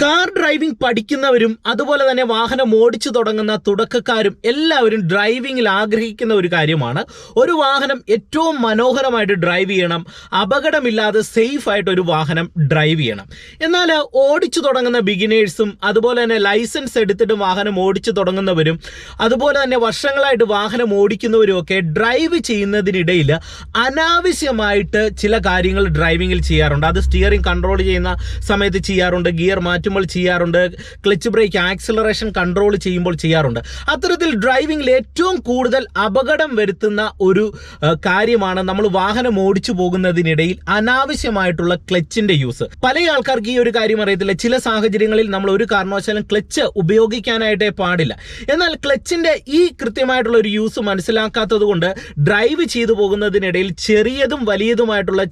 Car driving പഠിക്കുന്നവരും അതുപോലെ തന്നെ വാഹനം ഓടിച്ചു തുടങ്ങുന്ന തുടക്കക്കാരും എല്ലാവരും ഡ്രൈവിംഗിൽ ആഗ്രഹിക്കുന്ന ഒരു കാര്യമാണ്. ഒരു വാഹനം ഏറ്റവും മനോഹരമായിട്ട് ഡ്രൈവ് ചെയ്യണം. അപകടമില്ലാതെ സേഫ് ആയിട്ട് ഒരു വാഹനം ഡ്രൈവ് ചെയ്യണം. എന്നാൽ ഓടിച്ചു തുടങ്ങുന്ന ബിഗിനേഴ്സും അതുപോലെ തന്നെ ലൈസൻസ് എടുത്തിട്ട് വാഹനം ഓടിച്ചു തുടങ്ങുന്നവരും അതുപോലെ തന്നെ വർഷങ്ങളായിട്ട് വാഹനം ഓടിക്കുന്നവരും ഒക്കെ ഡ്രൈവ് ചെയ്യുന്നതിനിടയിൽ അനാവശ്യമായിട്ട് ചില കാര്യങ്ങൾ ഡ്രൈവിങ്ങിൽ ചെയ്യാറുണ്ട്. അത് സ്റ്റിയറിംഗ് കൺട്രോൾ ചെയ്യുന്ന സമയത്ത് ചെയ്യാറുണ്ട് ഗിയർ മാറ്റുമ്പോൾ ചെയ്യാറുണ്ട് ക്ലച്ച് ബ്രേക്ക് ആക്സിലറേഷൻ കൺട്രോൾ ചെയ്യുമ്പോൾ ചെയ്യാറുണ്ട്. അത്തരത്തിൽ ഡ്രൈവിംഗിൽ ഏറ്റവും കൂടുതൽ അപകടം വരുത്തുന്ന ഒരു കാര്യമാണ് നമ്മൾ വാഹനം ഓടിച്ചു പോകുന്നതിനിടയിൽ അനാവശ്യമായിട്ടുള്ള ക്ലച്ചിന്റെ യൂസ്. പല ആൾക്കാർക്ക് ഈ ഒരു കാര്യം അറിയത്തില്ല. ചില സാഹചര്യങ്ങളിൽ നമ്മൾ ഒരു കാരണവശാലും ക്ലച്ച് ഉപയോഗിക്കാനായിട്ടേ പാടില്ല. എന്നാൽ ക്ലച്ചിന്റെ ഈ കൃത്യമായിട്ടുള്ള ഒരു യൂസ് മനസ്സിലാക്കാത്തത് കൊണ്ട് ഡ്രൈവ് ചെയ്തു പോകുന്നതിനിടയിൽ ചെറിയതും വലിയതുമായിട്ടുള്ള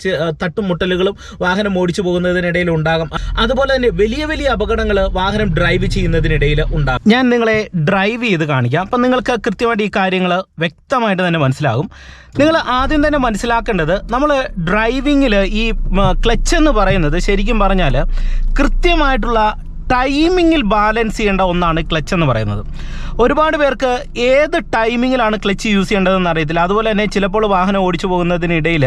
തട്ടുമുട്ടലുകളും വാഹനം ഓടിച്ചു പോകുന്നതിനിടയിൽ ഉണ്ടാകും. അതുപോലെ തന്നെ വലിയ വലിയ അപകടങ്ങൾ വാഹനം ഡ്രൈവ് ചെയ്യുന്നതിനിടയിൽ ഉണ്ടാകും. ഞാൻ നിങ്ങളെ ഡ്രൈവ് ചെയ്ത് കാണിക്കാം. അപ്പം നിങ്ങൾക്ക് കൃത്യമായിട്ട് ഈ കാര്യങ്ങൾ വ്യക്തമായിട്ട് തന്നെ മനസ്സിലാകും. നിങ്ങൾ ആദ്യം തന്നെ മനസ്സിലാക്കേണ്ടത് നമ്മൾ ഡ്രൈവിങ്ങിൽ ഈ ക്ലച്ച് എന്ന് പറയുന്നത് ശരിക്കും പറഞ്ഞാൽ കൃത്യമായിട്ടുള്ള ടൈമിങ്ങിൽ ബാലൻസ് ചെയ്യേണ്ട ഒന്നാണ് ക്ലച്ച് എന്ന് പറയുന്നത്. ഒരുപാട് പേർക്ക് ഏത് ടൈമിങ്ങിലാണ് ക്ലച്ച് യൂസ് ചെയ്യേണ്ടതെന്ന് അറിയത്തില്ല. അതുപോലെ തന്നെ ചിലപ്പോൾ വാഹനം ഓടിച്ചു പോകുന്നതിനിടയിൽ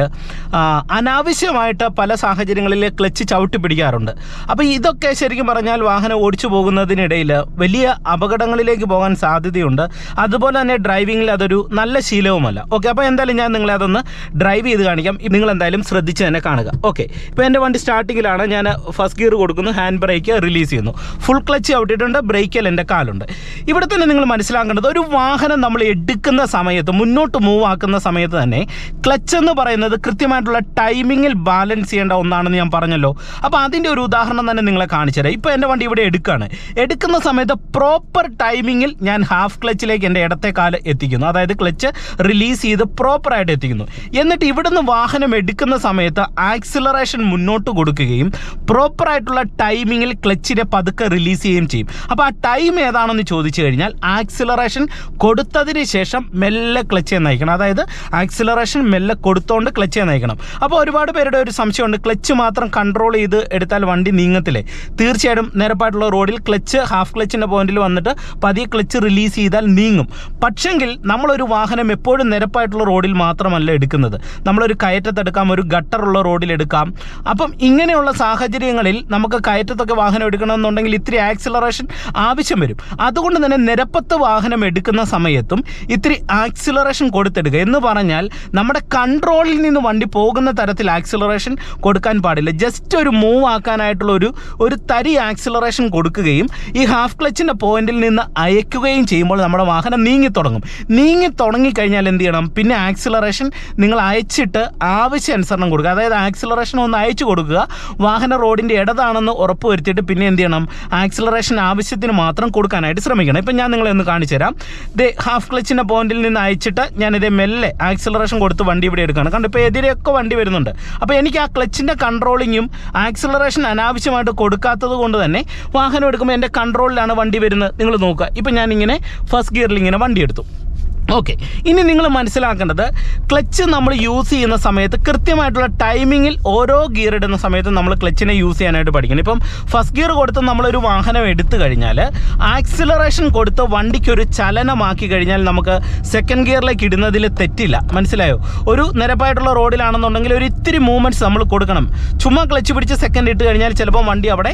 അനാവശ്യമായിട്ട് പല സാഹചര്യങ്ങളിൽ ക്ലച്ച് ചവിട്ടി പിടിക്കാറുണ്ട്. അപ്പോൾ ഇതൊക്കെ ശരിക്കും പറഞ്ഞാൽ വാഹനം ഓടിച്ചു പോകുന്നതിനിടയിൽ വലിയ അപകടങ്ങളിലേക്ക് പോകാൻ സാധ്യതയുണ്ട്. അതുപോലെ തന്നെ ഡ്രൈവിങ്ങിൽ അതൊരു നല്ല ശീലവുമല്ല. ഓക്കെ അപ്പോൾ എന്തായാലും ഞാൻ നിങ്ങളെ അതൊന്ന് ഡ്രൈവ് ചെയ്ത് കാണിക്കാം. നിങ്ങൾ എന്തായാലും ശ്രദ്ധിച്ച് തന്നെ കാണുക. ഓക്കെ ഇപ്പോൾ എന്റെ വണ്ടി സ്റ്റാർട്ടിങ്ങിലാണ് ഞാൻ ഫസ്റ്റ് ഗിയർ കൊടുക്കുന്നു ഹാൻഡ് ബ്രേക്ക് റിലീസ് ചെയ്യുന്നു. ഫുൾ ക്ലച്ച് ഔട്ടിട്ടുണ്ട് ബ്രേക്കിൽ എന്റെ കാലുണ്ട്. ഇവിടെ തന്നെ നിങ്ങൾ മനസ്സിലാക്കേണ്ടത് ഒരു വാഹനം നമ്മൾ എടുക്കുന്ന സമയത്ത് മുന്നോട്ട് മൂവ് ആക്കുന്ന സമയത്ത് തന്നെ ക്ലച്ച് എന്ന് പറയുന്നത് കൃത്യമായിട്ടുള്ള ടൈമിങ്ങിൽ ബാലൻസ് ചെയ്യേണ്ട ഒന്നാണെന്ന് ഞാൻ പറഞ്ഞല്ലോ. അപ്പോൾ അതിന്റെ ഒരു ഉദാഹരണം തന്നെ നിങ്ങളെ കാണിച്ചു തരാം. ഇപ്പോൾ എന്റെ വണ്ടി ഇവിടെ എടുക്കുകയാണ് എടുക്കുന്ന സമയത്ത് പ്രോപ്പർ ടൈമിങ്ങിൽ ഞാൻ ഹാഫ് ക്ലച്ചിലേക്ക് എന്റെ ഇടത്തെ കാൽ എത്തിക്കുന്നു. അതായത് ക്ലച്ച് റിലീസ് ചെയ്ത് പ്രോപ്പറായിട്ട് എത്തിക്കുന്നു. എന്നിട്ട് ഇവിടുന്ന് വാഹനം എടുക്കുന്ന സമയത്ത് ആക്സിലറേഷൻ മുന്നോട്ട് കൊടുക്കുകയും പ്രോപ്പറായിട്ടുള്ള ടൈമിങ്ങിൽ ക്ലച്ചിനെ പതുക്കെ റിലീസ് ചെയ്യുകയും ചെയ്യും. അപ്പോൾ ആ ടൈം ഏതാണെന്ന് ചോദിച്ചു കഴിഞ്ഞാൽ ആക്സിലറേഷൻ കൊടുത്തതിന് ശേഷം മെല്ലെ ക്ലച്ച് നയിക്കണം. അതായത് ആക്സിലറേഷൻ മെല്ലെ കൊടുത്തോണ്ട് ക്ലച്ച് നയിക്കണം. അപ്പോൾ ഒരുപാട് പേരുടെ ഒരു സംശയമുണ്ട്. ക്ലച്ച് മാത്രം കൺട്രോൾ ചെയ്ത് എടുത്താൽ വണ്ടി നീങ്ങത്തില്ലേ? തീർച്ചയായിട്ടും നിരപ്പായിട്ടുള്ള റോഡിൽ ക്ലച്ച് ഹാഫ് ക്ലച്ചിന്റെ പോയിന്റിൽ വന്നിട്ട് പതിയെ ക്ലച്ച് റിലീസ് ചെയ്താൽ നീങ്ങും. പക്ഷെങ്കിൽ നമ്മളൊരു വാഹനം എപ്പോഴും നിരപ്പായിട്ടുള്ള റോഡിൽ മാത്രമല്ല എടുക്കുന്നത്. നമ്മളൊരു കയറ്റത്തെടുക്കാം ഒരു ഗട്ടറുള്ള റോഡിൽ എടുക്കാം. അപ്പം ഇങ്ങനെയുള്ള സാഹചര്യങ്ങളിൽ നമുക്ക് കയറ്റത്തൊക്കെ വാഹനം എടുക്കണമെന്നുണ്ടെങ്കിൽ ഇത്തിരി ആക്സിലറേഷൻ ആവശ്യം വരും. അതുകൊണ്ട് തന്നെ നിരപ്പത്ത് വാഹനം എടുക്കുന്ന സമയത്തും ഇത്തിരി ആക്സിലറേഷൻ കൊടുത്തെടുക്കുക എന്ന് പറഞ്ഞാൽ നമ്മുടെ കൺട്രോളിൽ നിന്ന് വണ്ടി പോകുന്ന തരത്തിൽ ആക്സിലറേഷൻ കൊടുക്കാൻ പാടില്ല. ജസ്റ്റ് ഒരു മൂവ് ആക്കാനായിട്ടുള്ള ഒരു ഒരു തരി ആക്സിലറേഷൻ കൊടുക്കുകയും ഈ ഹാഫ് ക്ലച്ചിന്റെ പോയിന്റിൽ നിന്ന് അയക്കുകയും ചെയ്യുമ്പോൾ നമ്മുടെ വാഹനം നീങ്ങി തുടങ്ങും. നീങ്ങി തുടങ്ങിക്കഴിഞ്ഞാൽ എന്ത് ചെയ്യണം? പിന്നെ ആക്സിലറേഷൻ നിങ്ങൾ അയച്ചിട്ട് ആവശ്യാനുസരണം കൊടുക്കുക. അതായത് ആക്സിലറേഷൻ ഒന്ന് അയച്ചു കൊടുക്കുക. വാഹന റോഡിന്റെ ഇടതാണെന്ന് ഉറപ്പ് വരുത്തിയിട്ട് പിന്നെ എന്ത് ചെയ്യണം? ആക്സിലറേഷൻ ആവശ്യത്തിന് മാത്രം കൊടുക്കാനായിട്ട് ശ്രമിക്കണം. ഇപ്പം ഞാൻ നിങ്ങളെ ഒന്ന് കാണിച്ചു തരാം. ദേ ഹാഫ് ക്ലച്ചിന്റെ പോയിന്റിൽ നിന്ന് അയച്ചിട്ട് ഞാനിത് മെല്ലെ ആക്സിലറേഷൻ കൊടുത്ത് വണ്ടി ഇവിടെ എടുക്കുകയാണ്. കണ്ടു ഇപ്പോൾ എതിരെയൊക്കെ വണ്ടി വരുന്നുണ്ട്. അപ്പോൾ എനിക്ക് ആ ക്ലച്ചിന്റെ കൺട്രോളിങ്ങും ആക്സിലറേഷൻ അനാവശ്യമായിട്ട് കൊടുക്കാത്തത് കൊണ്ട് തന്നെ വാഹനം എടുക്കുമ്പോൾ എന്റെ കൺട്രോളിലാണ് വണ്ടി വരുന്നത്. നിങ്ങൾ നോക്കുക. ഇപ്പം ഞാനിങ്ങനെ ഫസ്റ്റ് ഗിയറിൽ ഇങ്ങനെ വണ്ടി എടുത്തു. ഓക്കെ ഇനി നിങ്ങൾ മനസ്സിലാക്കേണ്ടത് ക്ലച്ച് നമ്മൾ യൂസ് ചെയ്യുന്ന സമയത്ത് കൃത്യമായിട്ടുള്ള ടൈമിങ്ങിൽ ഓരോ ഗിയർ ഇടുന്ന സമയത്ത് നമ്മൾ ക്ലച്ചിനെ യൂസ് ചെയ്യാനായിട്ട് പഠിക്കണം. ഇപ്പം ഫസ്റ്റ് ഗിയർ കൊടുത്ത് നമ്മളൊരു വാഹനം എടുത്തു കഴിഞ്ഞാൽ ആക്സിലറേഷൻ കൊടുത്ത് വണ്ടിക്കൊരു ചലനമാക്കി കഴിഞ്ഞാൽ നമുക്ക് സെക്കൻഡ് ഗിയറിലേക്ക് ഇടുന്നതിൽ തെറ്റില്ല. മനസ്സിലായോ? ഒരു നിരപ്പായിട്ടുള്ള റോഡിലാണെന്നുണ്ടെങ്കിൽ ഒരു ഇത്തിരി മൂവ്മെന്റ്സ് നമ്മൾ കൊടുക്കണം. ചുമ്മാ ക്ലച്ച് പിടിച്ച് സെക്കൻഡ് ഇട്ട് കഴിഞ്ഞാൽ ചിലപ്പോൾ വണ്ടി അവിടെ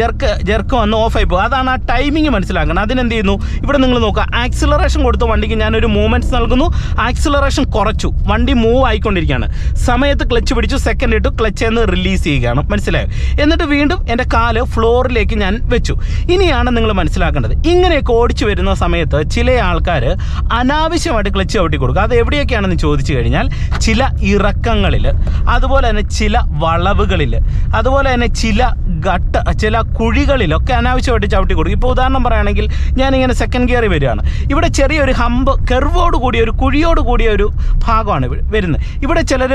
ജെർക്ക് ജെർക്ക് വന്ന് ഓഫായി പോകും. അതാണ് ആ ടൈമിങ് മനസ്സിലാക്കണം. അതിനെന്ത് ചെയ്യുന്നു? ഇവിടെ നിങ്ങൾ നോക്കുക. ആക്സിലറേഷൻ കൊടുത്ത് വണ്ടിക്ക് ഞാനൊരു മൂവ്മെന്റ്സ് നൽകുന്നു. ആക്സിലറേഷൻ കുറച്ചു. വണ്ടി മൂവ് ആയിക്കൊണ്ടിരിക്കുകയാണ്. സമയത്ത് ക്ലച്ച് പിടിച്ചു. സെക്കൻഡ് ഇട്ടു. ക്ലച്ച് എന്ന് റിലീസ് ചെയ്യുകയാണ്. മനസ്സിലായോ? എന്നിട്ട് വീണ്ടും എന്റെ കാൽ ഫ്ലോറിലേക്ക് ഞാൻ വെച്ചു. ഇനിയാണ് നിങ്ങൾ മനസ്സിലാക്കേണ്ടത്. ഇങ്ങനെയൊക്കെ ഓടിച്ചു വരുന്ന സമയത്ത് ചില ആൾക്കാർ അനാവശ്യമായിട്ട് ക്ലച്ച് ചവിട്ടി കൊടുക്കുക അത് എവിടെയൊക്കെയാണെന്ന് ചോദിച്ചു കഴിഞ്ഞാൽ ചില ഇറക്കങ്ങളിൽ അതുപോലെ തന്നെ ചില വളവുകളിൽ അതുപോലെ തന്നെ ചില ഘട്ട ചില കുഴികളിലൊക്കെ അനാവശ്യമായിട്ട് ചവിട്ടി കൊടുക്കും. ഇപ്പോൾ ഉദാഹരണം പറയുകയാണെങ്കിൽ ഞാനിങ്ങനെ സെക്കൻഡ് ഗിയറിൽ വരികയാണ്. ഇവിടെ ചെറിയൊരു ഹമ്പ് കെർവോട് കൂടിയ ഒരു കുഴിയോട് കൂടിയ ഒരു ഭാഗമാണ് വരുന്നത്. ഇവിടെ ചിലർ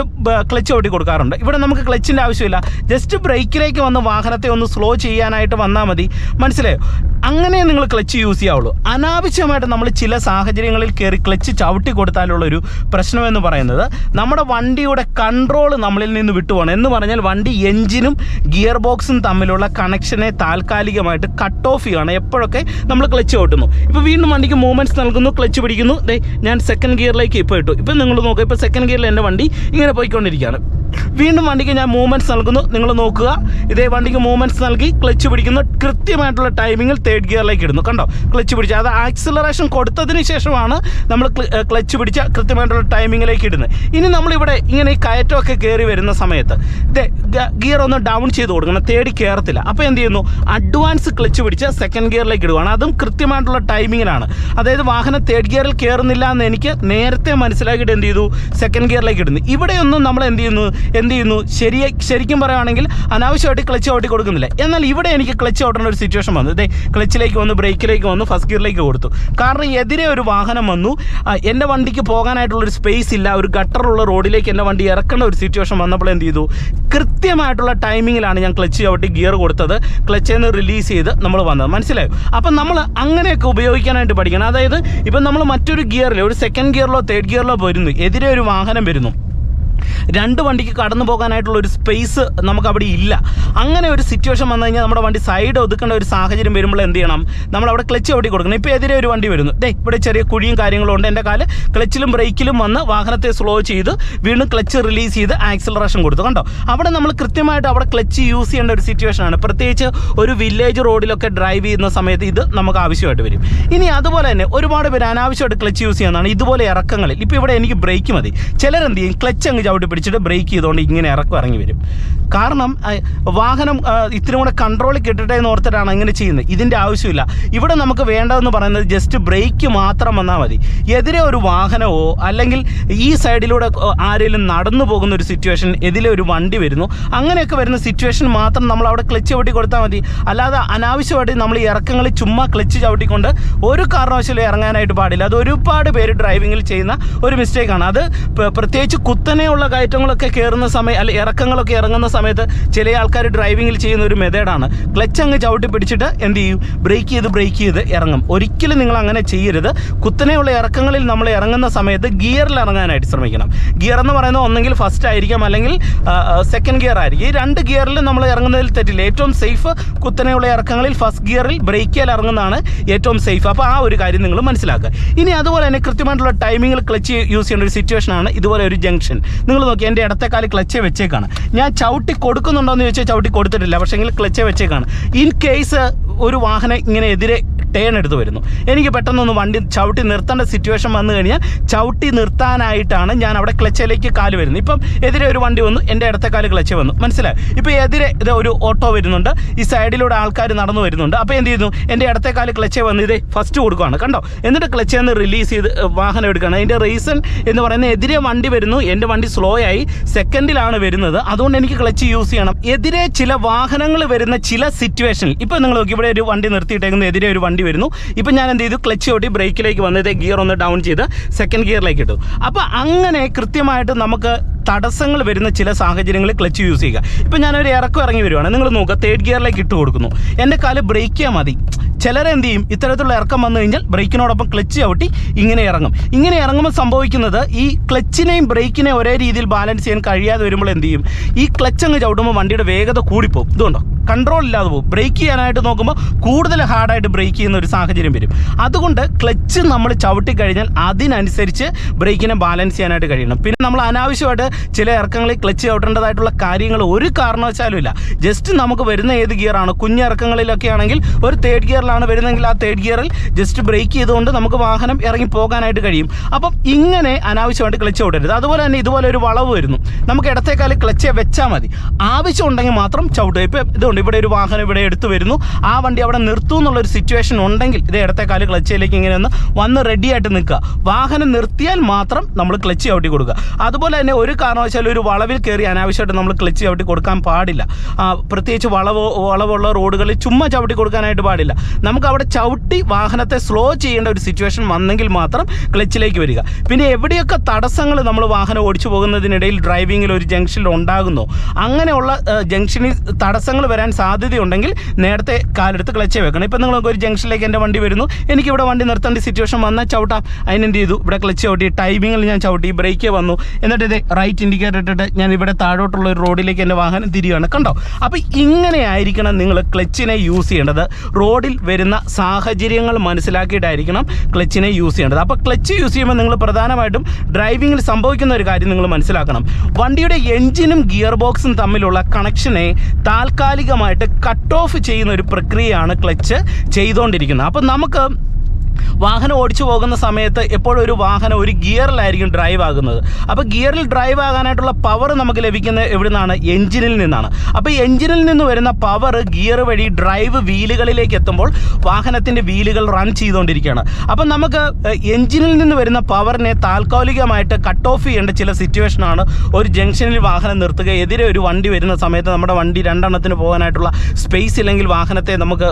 ക്ലച്ച് ചവിട്ടി കൊടുക്കാറുണ്ട്. ഇവിടെ നമുക്ക് ക്ലച്ചിന്റെ ആവശ്യമില്ല. ജസ്റ്റ് ബ്രേക്കിലേക്ക് വന്ന് വാഹനത്തെ ഒന്ന് സ്ലോ ചെയ്യാനായിട്ട് വന്നാൽ മതി. മനസ്സിലായോ? അങ്ങനെ നിങ്ങൾ ക്ലച്ച് യൂസ് ചെയ്യാവുള്ളൂ. അനാവശ്യമായിട്ട് നമ്മൾ ചില സാഹചര്യങ്ങളിൽ കയറി ക്ലച്ച് ചവിട്ടി കൊടുത്താലുള്ള ഒരു പ്രശ്നം എന്ന് പറയുന്നത് നമ്മുടെ വണ്ടിയുടെ കൺട്രോൾ നമ്മളിൽ നിന്ന് വിട്ടുപോകണം എന്ന് പറഞ്ഞാൽ വണ്ടി എഞ്ചിനും ഗിയർ ബോക്സും തമ്മിലുള്ള കണക്ഷനെ താൽക്കാലികമായിട്ട് കട്ട് ഓഫ് ചെയ്യുകയാണ്. എപ്പോഴൊക്കെ നമ്മൾ ക്ലച്ച് ഓട്ടുന്നു. ഇപ്പോൾ വീണ്ടും വണ്ടിക്ക് മൂവ്മെന്റ്സ് നൽകുന്നു ക്ലച്ച് പിടിക്കുന്നു. ദേ ഞാൻ സെക്കൻഡ് ഗിയറിലേക്ക് ഇപ്പോൾ ഇട്ടു. ഇപ്പം നിങ്ങൾ നോക്കുക ഇപ്പോൾ സെക്കൻഡ് ഗിയറിൽ എന്റെ വണ്ടി ഇങ്ങനെ പോയിക്കൊണ്ടിരിക്കുകയാണ്. വീണ്ടും വണ്ടിക്ക് ഞാൻ മൂവ്മെന്റ്സ് നൽകുന്നു. നിങ്ങൾ നോക്കുക. ഇതേ വണ്ടിക്ക് മൂവ്മെന്റ്സ് നൽകി ക്ലച്ച് പിടിക്കുന്നു. കൃത്യമായിട്ടുള്ള ടൈമിങ്ങിൽ തേർഡ് ഗിയറിലേക്ക് ഇടുന്നു. കണ്ടോ? ക്ലച്ച് പിടിച്ച. അത് ആക്സിലറേഷൻ കൊടുത്തതിന് ശേഷമാണ് നമ്മൾ ക്ലച്ച് പിടിച്ച കൃത്യമായിട്ടുള്ള ടൈമിങ്ങിലേക്ക് ഇടുന്നത്. ഇനി നമ്മളിവിടെ ഇങ്ങനെ ഈ കയറ്റമൊക്കെ കയറി വരുന്ന സമയത്ത് ഇതേ ഗിയർ ഒന്ന് ഡൗൺ ചെയ്ത് കൊടുക്കണം. തേടി കയറത്തില്ല അപ്പോൾ എന്ത് ചെയ്യുന്നു? അഡ്വാൻസ് ക്ലച്ച് പിടിച്ച് സെക്കൻഡ് ഗിയറിലേക്ക് ഇടുകയാണ് അതും കൃത്യമായിട്ടുള്ള ടൈമിങ്ങിലാണ് അതായത് വാഹനം തേർഡ് ഗിയറിൽ കയറുന്നില്ല എന്ന് എനിക്ക് നേരത്തെ മനസ്സിലാക്കിയിട്ട് എന്ത് ചെയ്തു? സെക്കൻഡ് ഗിയറിലേക്ക് ഇടുന്നു. ഇവിടെയൊന്നും നമ്മൾ എന്ത് ചെയ്യുന്നു? എന്ത് ചെയ്യുന്നു? ശരിയെ ശരിക്കും പറയുകയാണെങ്കിൽ അനാവശ്യമായിട്ട് ക്ലച്ച് ഓട്ടി കൊടുക്കുന്നില്ല. എന്നാൽ ഇവിടെ എനിക്ക് ക്ലച്ച് ഓട്ടേണ്ട ഒരു സിറ്റുവേഷൻ വന്നു. ഇതേ ക്ലച്ചിലേക്ക് വന്നു ബ്രേക്കിലേക്ക് വന്നു ഫസ്റ്റ് ഗിയറിലേക്ക് കൊടുത്തു. കാരണം എതിരെ ഒരു വാഹനം വന്നു. എന്റെ വണ്ടിക്ക് പോകാനായിട്ടുള്ളൊരു സ്പേസ് ഇല്ല. ഒരു ഗട്ടറുള്ള റോഡിലേക്ക് എന്റെ വണ്ടി ഇറക്കേണ്ട ഒരു സിറ്റുവേഷൻ വന്നപ്പോൾ എന്ത് ചെയ്തു? കൃത്യമായിട്ടുള്ള ടൈമിങ്ങിലാണ് ഞാൻ ക്ലച്ച് ചവിട്ടി ഗിയർ കൊടുത്തത്. ക്ലച്ചിൽ നിന്ന് റിലീസ് ചെയ്ത് നമ്മൾ വന്നത്. മനസ്സിലായോ? അപ്പം നമ്മൾ അങ്ങനെയൊക്കെ ഉപയോഗിക്കാനായിട്ട് പഠിക്കണം. അതായത് ഇപ്പം നമ്മൾ മറ്റൊരു ഗിയറിൽ ഒരു സെക്കൻഡ് ഗിയറിലോ തേർഡ് ഗിയറിലോ വരുന്നു എതിരെ ഒരു വാഹനം വരുന്നു. രണ്ട് വണ്ടിക്ക് കടന്നു പോകാനായിട്ടുള്ള ഒരു സ്പേസ് നമുക്ക് അവിടെ ഇല്ല. അങ്ങനെ ഒരു സിറ്റുവേഷൻ വന്നു കഴിഞ്ഞാൽ നമ്മുടെ വണ്ടി സൈഡ് ഒതുക്കേണ്ട ഒരു സാഹചര്യം വരുമ്പോൾ എന്ത് ചെയ്യണം? നമ്മൾ അവിടെ ക്ലച്ച് ഓടി കൊടുക്കണം. ഇപ്പോൾ എതിരെ ഒരു വണ്ടി വരുന്നു. ദേ ഇവിടെ ചെറിയ കുഴിയും കാര്യങ്ങളും ഉണ്ട് എന്റെ കാൽ. ക്ലച്ചിലും ബ്രേക്കിലും വന്ന് വാഹനത്തെ സ്ലോ ചെയ്ത് വീണ്ടും ക്ലച്ച് റിലീസ് ചെയ്ത് ആക്സിലറേഷൻ കൊടുത്തു. കണ്ടോ? അവിടെ നമ്മൾ കൃത്യമായിട്ട് അവിടെ ക്ലച്ച് യൂസ് ചെയ്യേണ്ട ഒരു സിറ്റുവേഷനാണ് പ്രത്യേകിച്ച് ഒരു വില്ലേജ് റോഡിലൊക്കെ ഡ്രൈവ് ചെയ്യുന്ന സമയത്ത് ഇത് നമുക്ക് ആവശ്യമായിട്ട് വരും. ഇനി അതുപോലെ തന്നെ ഒരുപാട് പേര് അനാവശ്യമായിട്ട് ക്ലച്ച് യൂസ് ചെയ്യുന്നതാണ് ഇതുപോലെ ഇറക്കങ്ങളിൽ. ഇപ്പോൾ ഇവിടെ എനിക്ക് ബ്രേക്ക് മതി. ചിലരെന്ത് ചെയ്യും? ക്ലച്ച് അങ്ങ് ചവിട്ടി പിടിച്ചിട്ട് ബ്രേക്ക് ചെയ്തുകൊണ്ട് ഇങ്ങനെ ഇറക്കം ഇറങ്ങി വരും. കാരണം വാഹനം ഇത്തിരി കൂടെ കൺട്രോളിൽ കിട്ടട്ടെ എന്ന് ഓർത്തിട്ടാണ് അങ്ങനെ ചെയ്യുന്നത്. ഇതിന്റെ ആവശ്യമില്ല. ഇവിടെ നമുക്ക് വേണ്ടതെന്ന് പറയുന്നത് ജസ്റ്റ് ബ്രേക്ക് മാത്രം വന്നാൽ മതി. എതിരെ ഒരു വാഹനമോ അല്ലെങ്കിൽ ഈ സൈഡിലൂടെ ആരെങ്കിലും നടന്നു പോകുന്ന ഒരു സിറ്റുവേഷൻ എതിലെ ഒരു വണ്ടി വരുന്നു അങ്ങനെയൊക്കെ വരുന്ന സിറ്റുവേഷൻ മാത്രം നമ്മൾ അവിടെ ക്ലച്ച് ചവിട്ടി കൊടുത്താൽ മതി. അല്ലാതെ അനാവശ്യമായിട്ട് നമ്മൾ ഇറക്കങ്ങളിൽ ചുമ്മാ ക്ലച്ച് ചവിട്ടിക്കൊണ്ട് ഒരു കാരണവശാലും ഇറങ്ങാനായിട്ട് പാടില്ല. അത് ഒരുപാട് പേര് ഡ്രൈവിങ്ങിൽ ചെയ്യുന്ന ഒരു മിസ്റ്റേക്കാണ് അത് പ്രത്യേകിച്ച് കുത്തനെയുള്ള കയറ്റങ്ങളൊക്കെ കയറുന്ന സമയം അല്ലെ ഇറക്കങ്ങളൊക്കെ ഇറങ്ങുന്ന സമയത്ത് ചില ആൾക്കാർ ഡ്രൈവിങ്ങിൽ ചെയ്യുന്ന ഒരു മെത്തേഡാണ് ക്ലച്ച് അങ്ങ് ചവിട്ടി പിടിച്ചിട്ട് എന്ത് ചെയ്യും? ബ്രേക്ക് ചെയ്ത് ബ്രേക്ക് ചെയ്ത് ഇറങ്ങും. ഒരിക്കലും നിങ്ങൾ അങ്ങനെ ചെയ്യരുത്. കുത്തനെയുള്ള ഇറക്കങ്ങളിൽ നമ്മൾ ഇറങ്ങുന്ന സമയത്ത് ഗിയറിൽ ഇറങ്ങാനായിട്ട് ശ്രമിക്കണം. ഗിയർ എന്ന് പറയുന്നത് ഒന്നെങ്കിൽ ഫസ്റ്റ് ആയിരിക്കാം. അല്ലെങ്കിൽ സെക്കൻഡ് ഗിയർ ആയിരിക്കും. ഈ രണ്ട് ഗിയറിൽ നമ്മൾ ഇറങ്ങുന്നതിൽ തെറ്റില്ല. ഏറ്റവും സേഫ് കുത്തനെയുള്ള ഇറക്കങ്ങളിൽ ഫസ്റ്റ് ഗിയറിൽ ബ്രേക്ക് ചെയ്യാൻ ഇറങ്ങുന്നതാണ് ഏറ്റവും സേഫ് അപ്പോൾ ആ ഒരു കാര്യം നിങ്ങൾ മനസ്സിലാക്കുക. ഇനി അതുപോലെ തന്നെ കൃത്യമായിട്ടുള്ള ടൈമിങ്ങിൽ ക്ലച്ച് യൂസ് ചെയ്യേണ്ട ഒരു സിറ്റുവേഷനാണ് ഇതുപോലെ ഒരു ജംഗ്ഷൻ നിങ്ങൾ നോക്കി എന്റെ ഇടത്തെ കാൽ ക്ലച്ച് വെച്ചേക്കാണ്. ഞാൻ ചവിട്ടി കൊടുക്കുന്നുണ്ടോ എന്ന് ചോദിച്ചാൽ ചവിട്ടി കൊടുത്തിട്ടില്ല. പക്ഷേങ്കിൽ ക്ലച്ച് വെച്ചേക്കാണ്. ഇൻ കേസ് ഒരു വാഹനം ഇങ്ങനെ എതിരെ ടേൺ എടുത്ത് വരുന്നു. എനിക്ക് പെട്ടെന്നൊന്ന് വണ്ടി ചവിട്ടി നിർത്തേണ്ട സിറ്റുവേഷൻ വന്നു കഴിഞ്ഞാൽ ചവിട്ടി നിർത്താനായിട്ടാണ് ഞാൻ അവിടെ ക്ലച്ചിലേക്ക് കാൽ വരുന്നത്. ഇപ്പം എതിരെ ഒരു വണ്ടി വന്നു എന്റെ ഇടത്തെ കാൽ ക്ലച്ച് വന്നു. മനസ്സിലായി? ഇപ്പോൾ എതിരെ ഇത് ഒരു ഓട്ടോ വരുന്നുണ്ട്. ഈ സൈഡിലൂടെ ആൾക്കാർ നടന്നു വരുന്നുണ്ട്. അപ്പോൾ എന്ത് ചെയ്യുന്നു? എന്റെ ഇടത്തെ കാൽ ക്ലച്ച് വന്ന് ഇതേ ഫസ്റ്റ് കൊടുക്കുകയാണ് കണ്ടോ? എന്നിട്ട് ക്ലച്ച് നിന്ന് റിലീസ് ചെയ്ത് വാഹനം എടുക്കുകയാണ്. അതിന്റെ റീസൺ എന്ന് പറയുന്നത് എതിരെ വണ്ടി വരുന്നു. എന്റെ വണ്ടി സ്ലോ ആയി. സെക്കൻഡിലാണ് വരുന്നത്. അതുകൊണ്ട് എനിക്ക് ക്ലച്ച് യൂസ് ചെയ്യണം. എതിരെ ചില വാഹനങ്ങൾ വരുന്ന ചില സിറ്റുവേഷനിൽ ഇപ്പോൾ നിങ്ങൾ നോക്കി ഇവിടെ ഒരു വണ്ടി നിർത്തിയിട്ടേക്കുന്ന എതിരെ ഒരു വണ്ടി വരുന്നു. ഇപ്പം ഞാൻ എന്ത് ചെയ്തു? ക്ലച്ച് ഓട്ടി ബ്രേക്കിലേക്ക് വന്നത് ഗിയർ ഒന്ന് ഡൗൺ ചെയ്ത് സെക്കൻഡ് ഗിയറിലേക്ക് ഇട്ടു. അപ്പോൾ അങ്ങനെ കൃത്യമായിട്ട് നമുക്ക് തടസ്സങ്ങൾ വരുന്ന ചില സാഹചര്യങ്ങളിൽ ക്ലച്ച് യൂസ് ചെയ്യുക. ഇപ്പം ഞാനൊരു ഇറക്കം ഇറങ്ങി വരുവാണ്. നിങ്ങൾ നോക്കുക തേർഡ് ഗിയറിലേക്ക് ഇട്ട് കൊടുക്കുന്നു. എന്റെ കാൽ ബ്രേക്ക് ചെയ്യാൻ മതി. ചിലരെന്ത് ചെയ്യും? ഇത്തരത്തിലുള്ള ഇറക്കം വന്നു കഴിഞ്ഞാൽ ബ്രേക്കിനോടൊപ്പം ക്ലച്ച് ചവിട്ടി ഇങ്ങനെ ഇറങ്ങും. ഇങ്ങനെ ഇറങ്ങുമ്പോൾ സംഭവിക്കുന്നത് ഈ ക്ലച്ചിനെയും ബ്രേക്കിനെയും ഒരേ രീതിയിൽ ബാലൻസ് ചെയ്യാൻ കഴിയാതെ വരുമ്പോൾ എന്ത് ചെയ്യും? ഈ ക്ലച്ച് അങ്ങ് ചവിട്ടുമ്പോൾ വണ്ടിയുടെ വേഗത കൂടിപ്പോകും. ഇതുകൊണ്ടോ? കൺട്രോൾ ഇല്ലാതെ പോകും. ബ്രേക്ക് ചെയ്യാനായിട്ട് നോക്കുമ്പോൾ കൂടുതൽ ഹാർഡായിട്ട് ബ്രേക്ക് ചെയ്യുന്ന ഒരു സാഹചര്യം വരും. അതുകൊണ്ട് ക്ലച്ച് നമ്മൾ ചവിട്ടി കഴിഞ്ഞാൽ അതിനനുസരിച്ച് ബ്രേക്കിനെ ബാലൻസ് ചെയ്യാനായിട്ട് കഴിയണം. പിന്നെ നമ്മൾ അനാവശ്യമായിട്ട് ചില ഇറക്കങ്ങളിൽ ക്ലച്ച് ചവിട്ടേണ്ടതായിട്ടുള്ള കാര്യങ്ങൾ ഒരു കാരണവശാലും ഇല്ല. ജസ്റ്റ് നമുക്ക് വരുന്ന ഏത് ഗിയറാണ് കുഞ്ഞ് ഇറക്കങ്ങളിലൊക്കെ ആണെങ്കിൽ ഒരു തേർഡ് ഗിയറിലാണ് വരുന്നതെങ്കിൽ ആ തേർഡ് ഗിയറിൽ ജസ്റ്റ് ബ്രേക്ക് ചെയ്തുകൊണ്ട് നമുക്ക് വാഹനം ഇറങ്ങി പോകാനായിട്ട് കഴിയും. അപ്പം ഇങ്ങനെ അനാവശ്യമായിട്ട് ക്ലച്ച് ചവിട്ടരുത് അതുപോലെ തന്നെ ഇതുപോലെ ഒരു വളവ് വരുന്നു. നമുക്ക് ഇടത്തേക്കാൽ ക്ലച്ച് വെച്ചാൽ മതി. ആവശ്യം ഉണ്ടെങ്കിൽ മാത്രം ചവിട്ടുക ഇപ്പോൾ ഇതുകൊണ്ട് ഇവിടെ ഒരു വാഹനം ഇവിടെ എടുത്തു വരുന്നു. ആ വണ്ടി അവിടെ നിർത്തൂ എന്നുള്ളൊരു സിറ്റുവേഷൻ ഉണ്ടെങ്കിൽ ഇത് ഇടത്തേക്കാൽ ക്ലച്ചിലേക്ക് ഇങ്ങനെ ഒന്ന് വന്ന് റെഡിയായിട്ട് നിൽക്കുക. വാഹനം നിർത്തിയാൽ മാത്രം നമ്മൾ ക്ലച്ച് ചവിട്ടി കൊടുക്കുക. അതുപോലെ തന്നെ ഒരു കാരണവശാലും ഒരു വളവിൽ കയറി അനാവശ്യമായിട്ട് നമ്മൾ ക്ലച്ച് ചവിട്ടി കൊടുക്കാൻ പാടില്ല. പ്രത്യേകിച്ച് വളവ് വളവുള്ള റോഡുകളിൽ ചുമ്മാ ചവിട്ടി കൊടുക്കാനായിട്ട് പാടില്ല. നമുക്ക് അവിടെ ചവിട്ടി വാഹനത്തെ സ്ലോ ചെയ്യേണ്ട ഒരു സിറ്റുവേഷൻ വന്നെങ്കിൽ മാത്രം ക്ലച്ചിലേക്ക് വരിക. പിന്നെ എവിടെയൊക്കെ തടസ്സങ്ങൾ നമ്മൾ വാഹനം ഓടിച്ചു പോകുന്നതിനിടയിൽ ഡ്രൈവിങ്ങിൽ ഒരു ജംഗ്ഷനിൽ ഉണ്ടാകുന്നോ? അങ്ങനെയുള്ള ജംഗ്ഷനിൽ തടസ്സങ്ങൾ വരാൻ സാധ്യതയുണ്ടെങ്കിൽ നേരത്തെ കാലെടുത്ത് ക്ലച്ച് വെക്കണം. ഇപ്പം നിങ്ങൾക്ക് ഒരു ജംഗ്ഷനിലേക്ക് എന്റെ വണ്ടി വരുന്നു. എനിക്ക് ഇവിടെ വണ്ടി നിർത്തേണ്ട സിറ്റുവേഷൻ വന്നാൽ ചവിട്ടാം. അതിനെന്ത് ചെയ്തു? ഇവിടെ ക്ലച്ച് ചവിട്ടി ടൈമിങ്ങിൽ ഞാൻ ചവിട്ടി ബ്രേക്ക് വന്നു. എന്നിട്ട് ഇത് റൈറ്റ് ഇൻഡിക്കേറ്റർ ഇട്ടിട്ട് ഞാൻ ഇവിടെ താഴോട്ടുള്ള ഒരു റോഡിലേക്ക് എന്റെ വാഹനം തിരിയുകയാണ് കണ്ടോ? അപ്പോൾ ഇങ്ങനെ ആയിരിക്കണം നിങ്ങൾ ക്ലച്ചിനെ യൂസ് ചെയ്യേണ്ടത്. റോഡിൽ വരുന്ന സാഹചര്യങ്ങൾ മനസ്സിലാക്കിയിട്ടായിരിക്കണം ക്ലച്ചിനെ യൂസ് ചെയ്യേണ്ടത്. അപ്പോൾ ക്ലച്ച് യൂസ് ചെയ്യുമ്പോൾ നിങ്ങൾ പ്രധാനമായിട്ടും ഡ്രൈവിങ്ങിൽ സംഭവിക്കുന്ന ഒരു കാര്യം നിങ്ങൾ മനസ്സിലാക്കണം. വണ്ടിയുടെ എൻജിനും ഗിയർ ബോക്സും തമ്മിലുള്ള കണക്ഷനെ താൽക്കാലികമായിട്ട് കട്ട് ഓഫ് ചെയ്യുന്ന ഒരു പ്രക്രിയയാണ് ക്ലച്ച് ചെയ്തുകൊണ്ടിരിക്കുന്നത് അപ്പോൾ നമുക്ക് വാഹനം ഓടിച്ചു പോകുന്ന സമയത്ത് എപ്പോഴും ഒരു വാഹനം ഒരു ഗിയറിലായിരിക്കും ഡ്രൈവ് ആകുന്നത്? അപ്പോൾ ഗിയറിൽ ഡ്രൈവ് ആകാനായിട്ടുള്ള പവർ നമുക്ക് ലഭിക്കുന്നത് എവിടെ നിന്നാണ് എഞ്ചിനിൽ നിന്നാണ്. അപ്പോൾ എഞ്ചിനിൽ നിന്ന് വരുന്ന പവർ ഗിയർ വഴി ഡ്രൈവ് വീലുകളിലേക്ക് എത്തുമ്പോൾ വാഹനത്തിന്റെ വീലുകൾ റൺ ചെയ്തുകൊണ്ടിരിക്കുകയാണ്. അപ്പം നമുക്ക് എഞ്ചിനിൽ നിന്ന് വരുന്ന പവറിനെ താൽക്കാലികമായിട്ട് കട്ട് ഓഫ് ചെയ്യേണ്ട ചില സിറ്റുവേഷനാണ് ഒരു ജംഗ്ഷനിൽ വാഹനം നിർത്തുക. എതിരെ ഒരു വണ്ടി വരുന്ന സമയത്ത് നമ്മുടെ വണ്ടി രണ്ടെണ്ണത്തിന് പോകാനായിട്ടുള്ള സ്പേസ് ഇല്ലെങ്കിൽ വാഹനത്തെ നമുക്ക്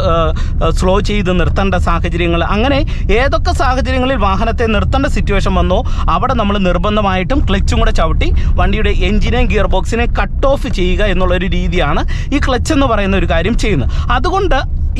സ്ലോ ചെയ്ത് നിർത്തേണ്ട സാഹചര്യങ്ങൾ. അങ്ങനെ ഏതൊക്കെ സാഹചര്യങ്ങളിൽ വാഹനത്തെ നിർത്തേണ്ട സിറ്റുവേഷൻ വന്നോ അവിടെ നമ്മൾ നിർബന്ധമായിട്ടും ക്ലച്ചും കൂടെ ചവിട്ടി വണ്ടിയുടെ എഞ്ചിനെയും ഗിയർ ബോക്സിനെയും കട്ട് ഓഫ് ചെയ്യുക എന്നുള്ളൊരു രീതിയാണ് ഈ ക്ലച്ച് എന്ന് പറയുന്ന ഒരു കാര്യം ചെയ്യുന്നത്. അതുകൊണ്ട്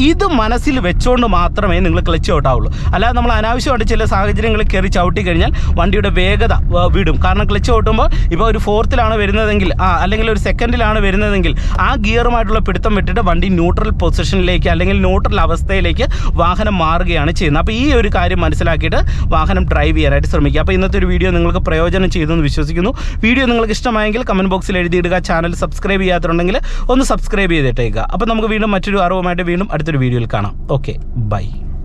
ഇത് മനസ്സിൽ വെച്ചുകൊണ്ട് മാത്രമേ നിങ്ങൾ ക്ലച്ച് ഔട്ടാവുള്ളൂ. അല്ലാതെ നമ്മൾ അനാവശ്യമായിട്ട് ചില സാഹചര്യങ്ങളിൽ കയറി ചവിട്ടി കഴിഞ്ഞാൽ വണ്ടിയുടെ വേഗത വിടും. കാരണം ക്ലച്ച് ഔട്ടുമ്പോൾ ഇപ്പോൾ ഒരു ഫോർത്തിലാണ് വരുന്നതെങ്കിൽ ആ അല്ലെങ്കിൽ ഒരു സെക്കൻഡിലാണ് വരുന്നതെങ്കിൽ ആ ഗിയറുമായിട്ടുള്ള പിടുത്തം വിട്ടിട്ട് വണ്ടി ന്യൂട്രൽ പൊസിഷനിലേക്ക് അല്ലെങ്കിൽ ന്യൂട്രൽ അവസ്ഥയിലേക്ക് വാഹനം മാറുകയാണ് ചെയ്യുന്നത്. അപ്പോൾ ഈ ഒരു കാര്യം മനസ്സിലാക്കിയിട്ട് വാഹനം ഡ്രൈവ് ചെയ്യാനായിട്ട് ശ്രമിക്കുക. അപ്പോൾ ഇന്നത്തെ ഒരു വീഡിയോ നിങ്ങൾക്ക് പ്രയോജനം ചെയ്തെന്ന് വിശ്വസിക്കുന്നു. വീഡിയോ നിങ്ങൾക്ക് ഇഷ്ടമായെങ്കിൽ കമന്റ് ബോക്സിൽ എഴുതിയിടുക. ചാനൽ സബ്സ്ക്രൈബ് ചെയ്യാത്തുണ്ടെങ്കിൽ ഒന്ന് സബ്സ്ക്രൈബ് ചെയ്തിട്ടേക്കുക അപ്പോൾ നമുക്ക് വീണ്ടും മറ്റൊരു അറിവുമായിട്ട് വീണ്ടും അടുത്തൊരു വീഡിയോയിൽ കാണാം. Okay bye